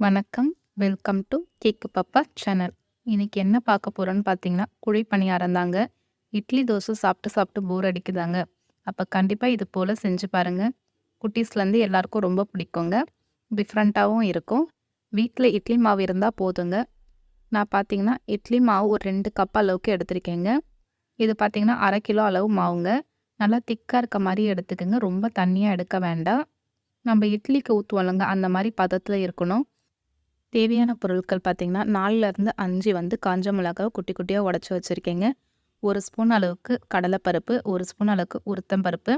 வணக்கம். Welcome to cake Papa channel இன்னைக்கு என்ன பார்க்க போறோம்னு பார்த்தீங்கன்னா குழி பணியாரம் தாங்க. இட்லி தோசை சாப்பிட்டு சாப்பிட்டு போர் அடிக்குதாங்க. அப்போ கண்டிப்பாக இது போல் செஞ்சு பாருங்க. குட்டீஸ்லேருந்து எல்லாருக்கும் ரொம்ப பிடிக்குங்க. டிஃப்ரெண்ட்டாகவும் இருக்கும். வீட்டில் இட்லி மாவு இருந்தால் போதுங்க. நான் பார்த்தீங்கன்னா இட்லி மாவு ஒரு ரெண்டு கப் அளவுக்கு எடுத்திருக்கேங்க. இது பார்த்தீங்கன்னா அரை கிலோ அளவு மாவுங்க. நல்லா திக்காக இருக்க மாதிரி எடுத்துக்கோங்க. ரொம்ப தண்ணியாக எடுக்க வேண்டாம். நம்ம இட்லிக்கு ஊற்றுவோம்லங்க அந்த மாதிரி பதத்தில் இருக்கணும். தேவையான பொருட்கள் பார்த்திங்கன்னா நாலுலேருந்து அஞ்சு வந்து காஞ்ச மிளகாய் குட்டி குட்டியாக உடச்சி வச்சுருக்கேங்க. ஒரு ஸ்பூன் அளவுக்கு கடலைப்பருப்பு ஒரு ஸ்பூன் அளவுக்கு உளுத்தம்பருப்பு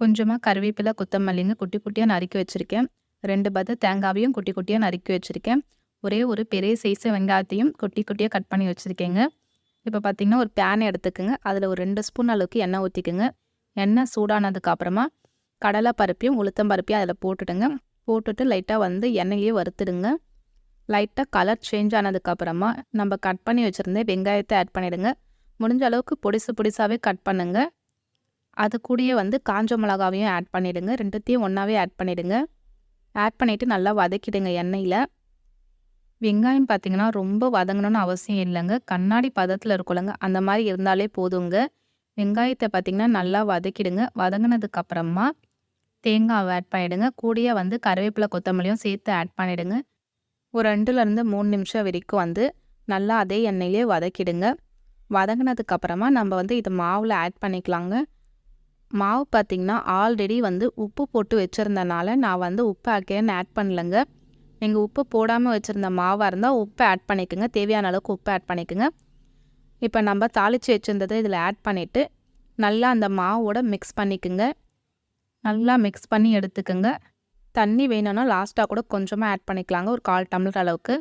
கொஞ்சமாக கருவேப்பிலை கொத்தமல்லிங்க குட்டி குட்டியாக நறுக்கி வச்சுருக்கேன். ரெண்டு பத தேங்காவையும் குட்டி குட்டியாக நறுக்கி வச்சுருக்கேன். ஒரே ஒரு பெரிய சைஸு வெங்காயத்தையும் குட்டி குட்டியாக கட் பண்ணி வச்சுருக்கேங்க. இப்போ பார்த்திங்கன்னா ஒரு பேனை எடுத்துக்கோங்க. அதில் ஒரு ரெண்டு ஸ்பூன் அளவுக்கு எண்ணெய் ஊற்றிக்குங்க எண்ணெய் சூடானதுக்கு அப்புறமா கடலை பருப்பையும் உளுத்தம் பருப்பையும் அதில் போட்டுடுங்க. போட்டுட்டு லைட்டாக வந்து எண்ணெயிலே வறுத்துடுங்க. லைட்டாக கலர் சேஞ்ச் ஆனதுக்கப்புறமா நம்ம கட் பண்ணி வச்சுருந்த வெங்காயத்தை ஆட் பண்ணிவிடுங்க முடிஞ்ச அளவுக்கு பொடிசு பொடிசாகவே கட் பண்ணுங்க. அது கூடயே வந்து காஞ்ச மிளகாவையும் ஆட் பண்ணிவிடுங்க ரெண்டுத்தையும் ஒன்றாவே ஆட் பண்ணிவிடுங்க ஆட் பண்ணிவிட்டு நல்லா வதக்கிடுங்க எண்ணெயில். வெங்காயம் பார்த்தீங்கன்னா ரொம்ப வதங்கணும்னு அவசியம் இல்லைங்க. கண்ணாடி பதத்தில் இருக்கலங்க அந்த மாதிரி இருந்தாலே போதுங்க. வெங்காயத்தை பார்த்திங்கன்னா நல்லா வதக்கிடுங்க. வதங்கினதுக்கப்புறமா தேங்காவை ஆட் பண்ணிவிடுங்க கூடிய வந்து கருவேப்பிலை கொத்தமல்லியும் சேர்த்து ஆட் பண்ணிவிடுங்க ஒரு ரெண்டுலேருந்து மூணு நிமிஷம் வரைக்கும் வந்து நல்லா அதே எண்ணெயிலே வதக்கிடுங்க. வதங்கினதுக்கப்புறமா நம்ம வந்து இது மாவில் ஆட் பண்ணிக்கலாங்க. மாவு பார்த்திங்கன்னா ஆல்ரெடி வந்து உப்பு போட்டு வச்சுருந்தனால நான் வந்து உப்பு அகேன் ஆட் பண்ணலைங்க. நீங்கள் உப்பு போடாமல் வச்சுருந்த மாவாக இருந்தால் உப்பு ஆட் பண்ணிக்கோங்க. தேவையான அளவுக்கு உப்பு ஆட் பண்ணிக்கோங்க. இப்போ நம்ம தாளித்து வச்சுருந்ததை இதில் ஆட் பண்ணிவிட்டு நல்லா அந்த மாவோட மிக்ஸ் பண்ணிக்கோங்க. நல்லா மிக்ஸ் பண்ணி எடுத்துக்கோங்க. தண்ணி வேணும்னா லாஸ்ட்டாக கூட கொஞ்சமாக ஆட் பண்ணிக்கலாங்க ஒரு கால் டம்ளர் அளவுக்கு.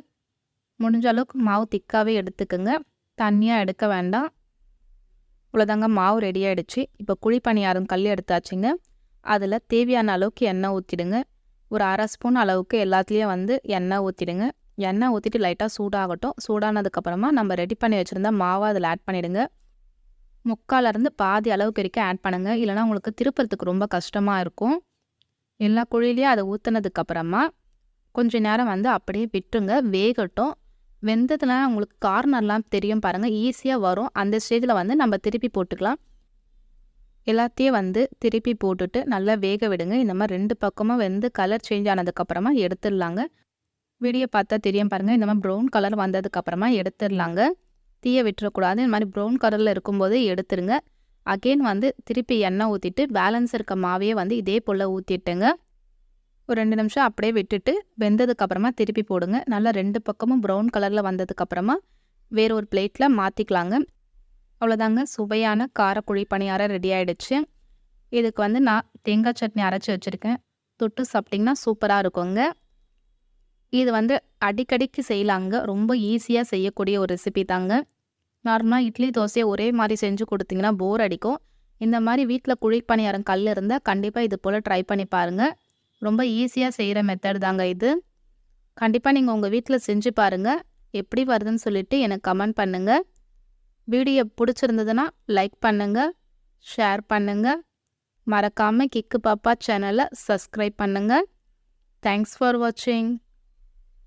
முடிஞ்ச அளவுக்கு மாவு திக்காகவே எடுத்துக்கோங்க. தண்ணியாக எடுக்க வேண்டாம். இவ்வளோதாங்க மாவு ரெடி ஆகிடுச்சு இப்போ குழி பணியாரம் கல் எடுத்தாச்சுங்க. அதில் தேவையான அளவுக்கு எண்ணெய் ஊற்றிடுங்க ஒரு அரை ஸ்பூன் அளவுக்கு எல்லாத்துலேயும் வந்து எண்ணெய் ஊற்றிடுங்க எண்ணெய் ஊற்றிட்டு லைட்டாக சூடாகட்டும். சூடானதுக்கப்புறமா நம்ம ரெடி பண்ணி வச்சுருந்தா மாவை அதில் ஆட் பண்ணிவிடுங்க முக்காலேருந்து பாதி அளவுக்கு வரைக்கும் ஆட் பண்ணுங்கள் இல்லைனா உங்களுக்கு திருப்பறதுக்கு ரொம்ப கஷ்டமாக இருக்கும். எல்லா குழிலையும் அதை ஊற்றுனதுக்கப்புறமா கொஞ்ச நேரம் வந்து அப்படியே விட்டுருங்க. வேகட்டும். வெந்ததுல உங்களுக்கு கார்னர்லாம் தெரியும் பாருங்கள் ஈஸியாக வரும். அந்த ஸ்டேஜில் வந்து நம்ம திருப்பி போட்டுக்கலாம். எல்லாத்தையும் வந்து திருப்பி போட்டுட்டு நல்லா வேக விடுங்க. இந்த மாதிரி ரெண்டு பக்கமும் வெந்து கலர் சேஞ்ச் ஆனதுக்கப்புறமா எடுத்துடலாங்க. வீடியோ பார்த்தா தெரியும் பாருங்கள் இந்த மாதிரி ப்ரௌன் கலர் வந்ததுக்கப்புறமா எடுத்துடலாங்க. தீயை விட்டுறக்கூடாது. இந்த மாதிரி ப்ரௌன் கலரில் இருக்கும்போது எடுத்துருங்க அகெயின் வந்து திருப்பி எண்ணெய் ஊற்றிட்டு பேலன்ஸ் இருக்க மாவையே வந்து இதே போல் ஊற்றிட்டுங்க ஒரு ரெண்டு நிமிஷம் அப்படியே விட்டுட்டு வெந்ததுக்கப்புறமா திருப்பி போடுங்க. நல்லா ரெண்டு பக்கமும் ப்ரௌன் கலரில் வந்ததுக்கப்புறமா வேறு ஒரு பிளேட்டில் மாற்றிக்கலாங்க அவ்வளோதாங்க சுவையான காரக்குழி பணியாரம் ரெடி ஆகிடுச்சு இதுக்கு வந்து நான் தேங்காய் சட்னி அரைச்சி வச்சுருக்கேன். தொட்டு சாப்பிட்டிங்கன்னா சூப்பராக இருக்குங்க. இது வந்து அடிக்கடிக்கு செய்யலாங்க. ரொம்ப ஈஸியாக செய்யக்கூடிய ஒரு ரெசிபி தாங்க. நார்மலாக இட்லி தோசையை ஒரே மாதிரி செஞ்சு கொடுத்தீங்கன்னா போர் அடிக்கும். இந்த மாதிரி வீட்டில் குழிப்பணியாரம் கல் இருந்தால் கண்டிப்பாக இது போல் ட்ரை பண்ணி பாருங்கள் ரொம்ப ஈஸியாக செய்கிற மெத்தட் தாங்க இது. கண்டிப்பாக நீங்கள் உங்கள் வீட்டில் செஞ்சு பாருங்கள் எப்படி வருதுன்னு சொல்லிவிட்டு எனக்கு கமெண்ட் பண்ணுங்கள் வீடியோ பிடிச்சிருந்ததுன்னா லைக் பண்ணுங்கள் ஷேர் பண்ணுங்கள் மறக்காமல் கிக்கு பாப்பா சேனலை சப்ஸ்கிரைப் பண்ணுங்கள் தேங்க்ஸ் ஃபார் வாட்சிங்